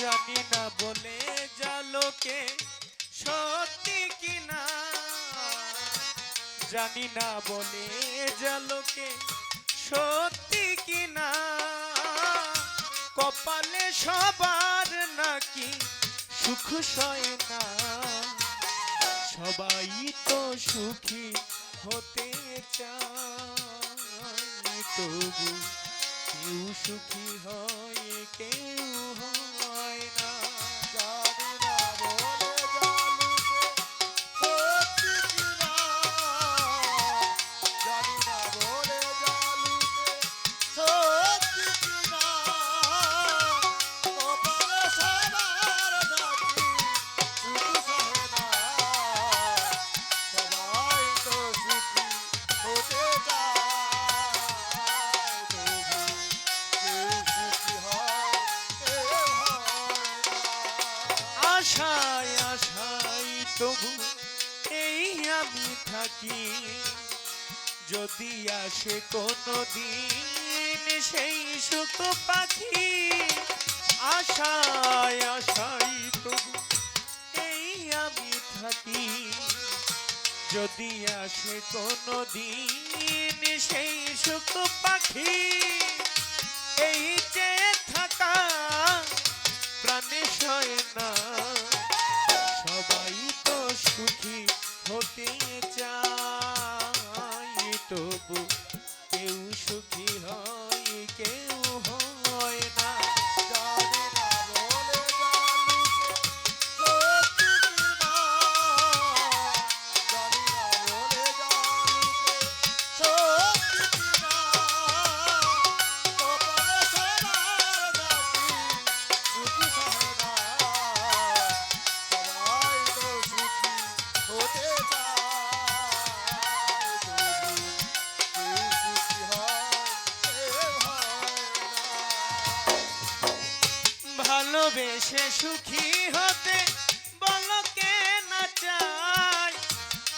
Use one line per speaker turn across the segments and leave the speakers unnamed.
জানি না বলে জালোকে সত্যি কিনা।
জানি না বলে জালোকে সত্যি কিনা। কপালে সবার নাকি সুখ সয় না। সবাই তো সুখী হতে চায়, তবু কেউ সুখী হয় কেউ হয় না।
থাকি যদি আসে কোনো দিন সেই সুখ পাখি, আশায় আশায় তবু এই আমি থাকি। যদি আসে কোনো দিন সেই সুখ পাখি, এই ভালোবেসে সুখী হতে বলো কে না চাই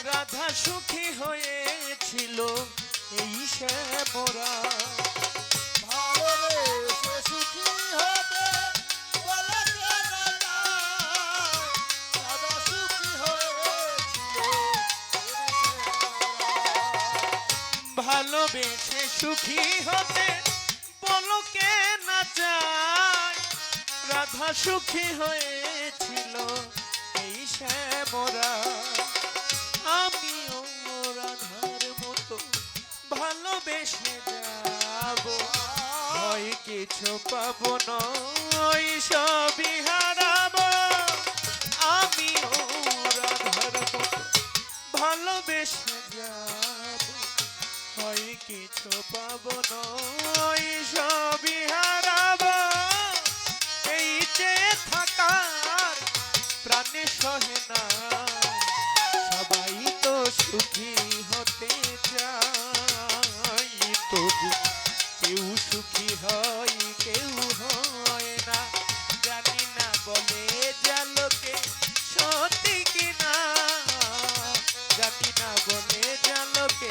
রাধা সুখী হয়েছিল এই সে মোরা।
ভালোবেসে সুখী হতে
ভালোবেসে সুখী হতে বলো কে না চাই রাধা সুখী হয়েছিল এই শ্যামরা। আমিও রাধার মতো ভালোবেসে যাব। ভয় কিছু পাবো নয় সবই হারাবো। আমিও রাধার মতো ভালোবেসে যাব। হয় কিছু পাবো সবই হারাবো। এই যে থাকার প্রাণে সহে না, সবাই তো সুখী হতে চাই তবু কেউ সুখী হয়, কেউ হয় না। জানি না বলে জালোকে সত্যি কিনা জানি না বলে জালোকে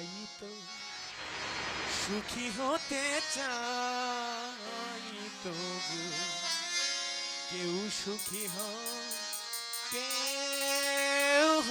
চাই তো সুখী হতে চাই তো কেউ সুখী হ কেউ হ